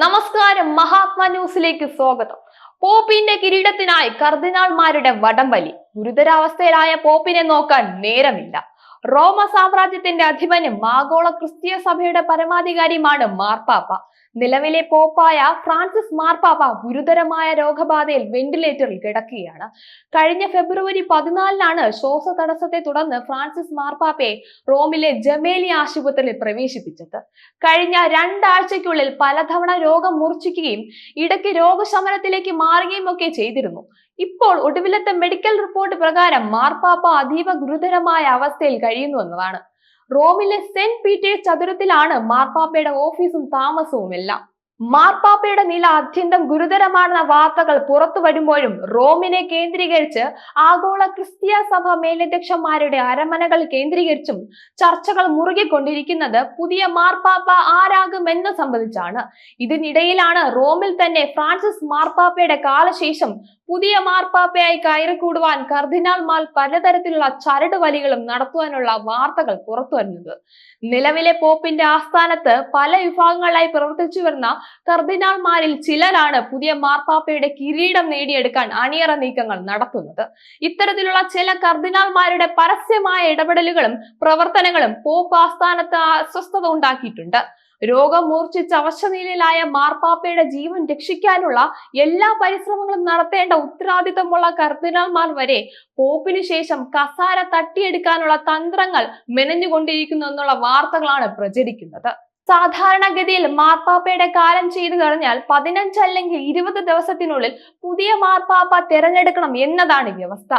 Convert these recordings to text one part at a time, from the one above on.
നമസ്കാരം മഹാത്മാ ന്യൂസിലേക്ക് സ്വാഗതം. പോപ്പിന്റെ കിരീടത്തിനായി കർദിനാൾമാരുടെ വടംവലി. ഗുരുതരാവസ്ഥയിലായ പോപ്പിനെ നോക്കാൻ നേരമില്ല. റോമ സാമ്രാജ്യത്തിന്റെ അധിപനും ആഗോള ക്രിസ്തീയ സഭയുടെ പരമാധികാരിയുമാണ് മാർപ്പാപ്പ. നിലവിലെ പോപ്പായ ഫ്രാൻസിസ് മാർപ്പാപ്പ ഗുരുതരമായ രോഗബാധയിൽ വെന്റിലേറ്ററിൽ കിടക്കുകയാണ്. കഴിഞ്ഞ ഫെബ്രുവരി പതിനാലിനാണ് ശ്വാസ തടസ്സത്തെ തുടർന്ന് ഫ്രാൻസിസ് മാർപ്പാപ്പയെ റോമിലെ ജമേലി ആശുപത്രിയിൽ പ്രവേശിപ്പിച്ചത്. കഴിഞ്ഞ രണ്ടാഴ്ചയ്ക്കുള്ളിൽ പലതവണ രോഗം മൂർച്ഛിക്കുകയും ഇടയ്ക്ക് രോഗശമനത്തിലേക്ക് മാറുകയും ഒക്കെ ചെയ്തിരുന്നു. ഇപ്പോൾ ഒടുവിലത്തെ മെഡിക്കൽ റിപ്പോർട്ട് പ്രകാരം മാർപ്പാപ്പ അതീവ ഗുരുതരമായ അവസ്ഥയിൽ കഴിയുന്നു എന്നതാണ്. റോമിലെ സെന്റ് പീറ്റേഴ്സ് ചതുരത്തിലാണ് മാർപ്പാപ്പയുടെ ഓഫീസും താമസവും എല്ലാം മാർപ്പാപ്പയുടെ നില അത്യന്തം ഗുരുതരമാണെന്ന വാർത്തകൾ പുറത്തു വരുമ്പോഴും റോമിനെ കേന്ദ്രീകരിച്ച് ആഗോള ക്രിസ്തീയ സഭ മേലധ്യക്ഷന്മാരുടെ അരമനകൾ കേന്ദ്രീകരിച്ചും ചർച്ചകൾ മുറുകിക്കൊണ്ടിരിക്കുന്നത് പുതിയ മാർപ്പാപ്പ ആരാകുമെന്ന് സംബന്ധിച്ചാണ്. ഇതിനിടയിലാണ് റോമിൽ തന്നെ ഫ്രാൻസിസ് മാർപ്പാപ്പയുടെ കാലശേഷം പുതിയ മാർപ്പാപ്പയായി കയറിക്കൂടുവാൻ കർദിനാൾമാർ പലതരത്തിലുള്ള ചരടുവലികളും നടത്തുവാനുള്ള വാർത്തകൾ പുറത്തു വരുന്നത്. നിലവിലെ പോപ്പിന്റെ ആസ്ഥാനത്ത് പല വിഭാഗങ്ങളായി പ്രവർത്തിച്ചു വരുന്ന കർദിനാൾമാരിൽ ചിലരാണ് പുതിയ മാർപ്പാപ്പയുടെ കിരീടം നേടിയെടുക്കാൻ അണിയറ നീക്കങ്ങൾ നടത്തുന്നത്. ഇത്തരത്തിലുള്ള ചില കർദിനാൾമാരുടെ പരസ്യമായ ഇടപെടലുകളും പ്രവർത്തനങ്ങളും പോപ്പ് ആസ്ഥാനത്ത് അസ്വസ്ഥത ഉണ്ടാക്കിയിട്ടുണ്ട്. രോഗം മൂർച്ഛിച്ച് അവശനിലയിലായ മാർപ്പാപ്പയുടെ ജീവൻ രക്ഷിക്കാനുള്ള എല്ലാ പരിശ്രമങ്ങളും നടത്തേണ്ട ഉത്തരവാദിത്തമുള്ള കർദിനാൾമാർ വരെ പോപ്പിനു ശേഷം കസാര തട്ടിയെടുക്കാനുള്ള തന്ത്രങ്ങൾ മെനഞ്ഞുകൊണ്ടിരിക്കുന്നു എന്നുള്ള വാർത്തകളാണ് പ്രചരിക്കുന്നത്. സാധാരണഗതിയിൽ മാർപ്പാപ്പയുടെ കാലം ചെയ്തു കഴിഞ്ഞാൽ പതിനഞ്ച് അല്ലെങ്കിൽ ഇരുപത് ദിവസത്തിനുള്ളിൽ പുതിയ മാർപ്പാപ്പ തിരഞ്ഞെടുക്കണം എന്നതാണ് വ്യവസ്ഥ.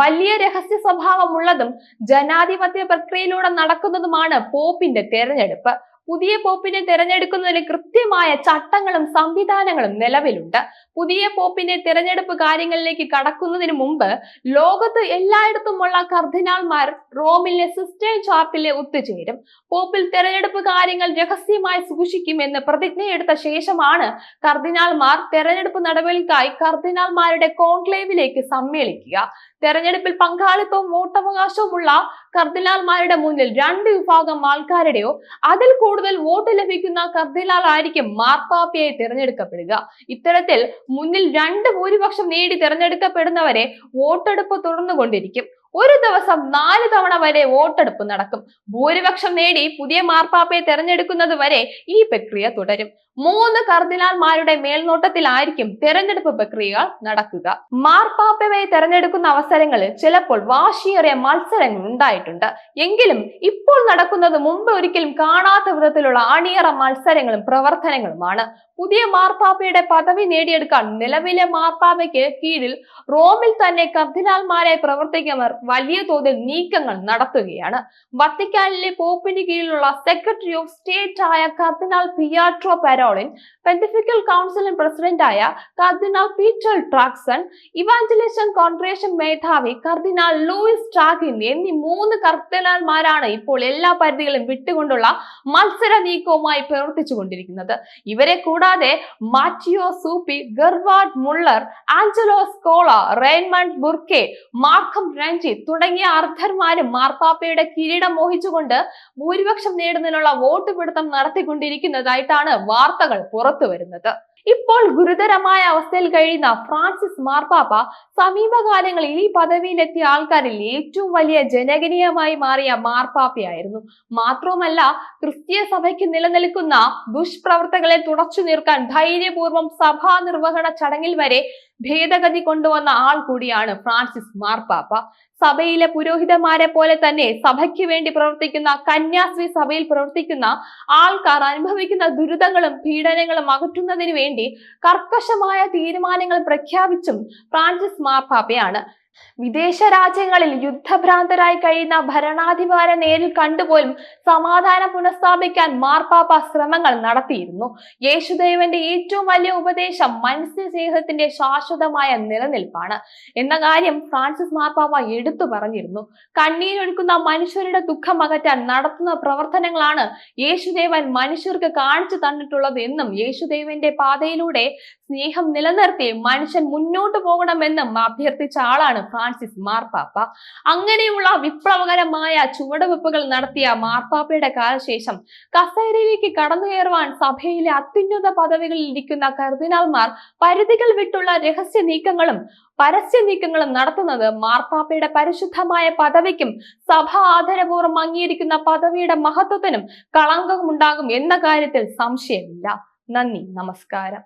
വലിയ രഹസ്യ സ്വഭാവമുള്ളതും ജനാധിപത്യ പ്രക്രിയയിലൂടെ നടക്കുന്നതുമാണ് പോപ്പിന്റെ തെരഞ്ഞെടുപ്പ്. പുതിയ പോപ്പിനെ തിരഞ്ഞെടുക്കുന്നതിന് കൃത്യമായ ചട്ടങ്ങളും സംവിധാനങ്ങളും നിലവിലുണ്ട്. പുതിയ പോപ്പിനെ തിരഞ്ഞെടുപ്പ് കാര്യങ്ങളിലേക്ക് കടക്കുന്നതിന് മുമ്പ് ലോകത്ത് എല്ലായിടത്തുമുള്ള കർദിനാൾമാർ റോമിലെ സിസ്റ്റേൺ ചാർട്ടിലെ ഒത്തുചേരും. പോപ്പിൽ തിരഞ്ഞെടുപ്പ് കാര്യങ്ങൾ രഹസ്യമായി സൂക്ഷിക്കുമെന്ന് പ്രതിജ്ഞയെടുത്ത ശേഷമാണ് കർദിനാൾമാർ തെരഞ്ഞെടുപ്പ് നടപടികൾക്കായി കർദിനാൾമാരുടെ കോൺക്ലേവിലേക്ക് സമ്മേളിക്കുക. തെരഞ്ഞെടുപ്പിൽ പങ്കാളിത്തവും വോട്ടവകാശവുമുള്ള കർദിനാൾമാരുടെ മുന്നിൽ രണ്ട് വിഭാഗം ആൾക്കാരുടെയോ അതിൽ കൂടുതൽ വോട്ട് ലഭിക്കുന്ന കർദിനാൾ ആയിരിക്കും മാർപ്പാപ്പയായി തിരഞ്ഞെടുക്കപ്പെടുക. ഇത്തരത്തിൽ മുന്നിൽ രണ്ട് ഭൂരിപക്ഷം നേടി തിരഞ്ഞെടുക്കപ്പെടുന്നവരെ വോട്ടെടുപ്പ് തുടർന്നുകൊണ്ടിരിക്കും. ഒരു ദിവസം നാല് തവണ വരെ വോട്ടെടുപ്പ് നടക്കും. ഭൂരിപക്ഷം നേടി പുതിയ മാർപ്പാപ്പയെ തെരഞ്ഞെടുക്കുന്നത് വരെ ഈ പ്രക്രിയ തുടരും. മൂന്ന് കർദിനാൾമാരുടെ മേൽനോട്ടത്തിലായിരിക്കും തെരഞ്ഞെടുപ്പ് പ്രക്രിയകൾ നടക്കുക. മാർപ്പാപ്പയെ തെരഞ്ഞെടുക്കുന്ന അവസരങ്ങളിൽ ചിലപ്പോൾ വാശിയേറിയ മത്സരങ്ങൾ ഉണ്ടായിട്ടുണ്ട്. എങ്കിലും ഇപ്പോൾ നടക്കുന്നത് മുമ്പ് ഒരിക്കലും കാണാത്ത വിധത്തിലുള്ള അണിയറ മത്സരങ്ങളും പ്രവർത്തനങ്ങളുമാണ്. പുതിയ മാർപ്പാപ്പയുടെ പദവി നേടിയെടുക്കാൻ നിലവിലെ മാർപ്പാപ്പയ്ക്ക് കീഴിൽ റോമിൽ തന്നെ കർദിനാൽമാരെ പ്രവർത്തിക്കുന്നവർ വലിയ തോതിൽ നീക്കങ്ങൾ നടത്തുകയാണ്. വത്തിക്കാനിലെ പോപ്പിന് കീഴിലുള്ള സെക്രട്ടറി ഓഫ് സ്റ്റേറ്റ് ആയ കർദിനാൾ പിയാട്രോ പെരോളിൻ പെന്റിഫിക്കൽ കൗൺസിലിൻ പ്രസിഡന്റായ കർദിനാൾ പീറ്റർ ട്രാക്സൺ ഇവാഞ്ചലേഷൻ കോൺഗ്രേഷൻ മേധാവി കർദിനാൾ ലൂയിസ് ട്രാഗിൻ എന്നീ മൂന്ന് കർദിനാൾമാരാണ് ഇപ്പോൾ എല്ലാ പരിധികളും വിട്ടുകൊണ്ടുള്ള മത്സര നീക്കവുമായി പ്രവർത്തിച്ചു കൊണ്ടിരിക്കുന്നത്. ഇവരെ കൂടാതെ Matteo Zuppi Gerhard Muller Angelo Scola Raymond Burke Malcolm Ranjith തുടങ്ങിയ അർദ്ധന്മാരും മാർപ്പാപ്പയുടെ കിരീടം മോഹിച്ചുകൊണ്ട് ഭൂരിപക്ഷം നേടുന്നതിനുള്ള വോട്ട് പിടുത്തം നടത്തിക്കൊണ്ടിരിക്കുന്നതായിട്ടാണ് വാർത്തകൾ പുറത്തു വരുന്നത്. ഇപ്പോൾ ഗുരുതരമായ അവസ്ഥയിൽ കഴിയുന്ന ഫ്രാൻസിസ് മാർപ്പാപ്പ സമീപകാലങ്ങളിൽ ഈ പദവിയിലെത്തിയ ആൾക്കാരിൽ ഏറ്റവും വലിയ ജനകീയമായി മാറിയ മാർപ്പാപ്പയായിരുന്നു. മാത്രവുമല്ല ക്രിസ്തീയ സഭയ്ക്ക് നിലനിൽക്കുന്ന ദുഷ്പ്രവർത്തകളെ തുടച്ചു നീർക്കാൻ ധൈര്യപൂർവം സഭാ നിർവഹണ ചടങ്ങിൽ വരെ ഭേദഗതി കൊണ്ടുവന്ന ആൾ കൂടിയാണ് ഫ്രാൻസിസ് മാർപ്പാപ്പ സഭയിലെ പുരോഹിതന്മാരെ പോലെ തന്നെ സഭയ്ക്ക് വേണ്ടി പ്രവർത്തിക്കുന്ന കന്യാസ്ത്രീ സഭയിൽ പ്രവർത്തിക്കുന്ന ആൾക്കാർ അനുഭവിക്കുന്ന ദുരിതങ്ങളും പീഡനങ്ങളും അകറ്റുന്നതിന് വേണ്ടി കർക്കശമായ തീരുമാനങ്ങൾ പ്രഖ്യാപിച്ചും ഫ്രാൻസിസ് മാർപ്പാപ്പയാണ് വിദേശ രാജ്യങ്ങളിൽ യുദ്ധഭ്രാന്തരായി കഴിയുന്ന ഭരണാധികാരെ നേരിൽ കണ്ടുപോലും സമാധാനം പുനഃസ്ഥാപിക്കാൻ മാർപ്പാപ്പ ശ്രമങ്ങൾ നടത്തിയിരുന്നു. യേശുദേവന്റെ ഏറ്റവും വലിയ ഉപദേശം മനുഷ്യ ജീവിതത്തിന്റെ ശാശ്വതമായ നിലനിൽപ്പാണ് എന്ന കാര്യം ഫ്രാൻസിസ് മാർപ്പാപ്പ എടുത്തു പറഞ്ഞിരുന്നു. കണ്ണീരൊഴുക്കുന്ന മനുഷ്യരുടെ ദുഃഖം അകറ്റാൻ നടത്തുന്ന പ്രവർത്തനങ്ങളാണ് യേശുദേവൻ മനുഷ്യർക്ക് കാണിച്ചു തന്നിട്ടുള്ളത് എന്നും യേശുദേവന്റെ പാതയിലൂടെ സ്നേഹം നിലനിർത്തി മനുഷ്യൻ മുന്നോട്ടു പോകണമെന്നും അഭ്യർത്ഥിച്ച ആളാണ് ഫ്രാൻസിസ് മാർപ്പാപ്പ. അങ്ങനെയുള്ള വിപ്ലവകരമായ ചുവടുവെപ്പുകൾ നടത്തിയ മാർപ്പാപ്പയുടെ കാലശേഷം കസേരയിലേക്ക് കടന്നു കയറുവാൻ സഭയിലെ അത്യുന്നത പദവികളിൽ ഇരിക്കുന്ന കർദിനാൾമാർ പരിധികൾ വിട്ടുള്ള രഹസ്യ നീക്കങ്ങളും പരസ്യ നീക്കങ്ങളും നടത്തുന്നത് മാർപ്പാപ്പയുടെ പരിശുദ്ധമായ പദവിക്കും സഭ ആദരപൂർവം അംഗീകരിക്കുന്ന പദവിയുടെ മഹത്വത്തിനും കളങ്കമുണ്ടാകും എന്ന കാര്യത്തിൽ സംശയമില്ല. നന്ദി. നമസ്കാരം.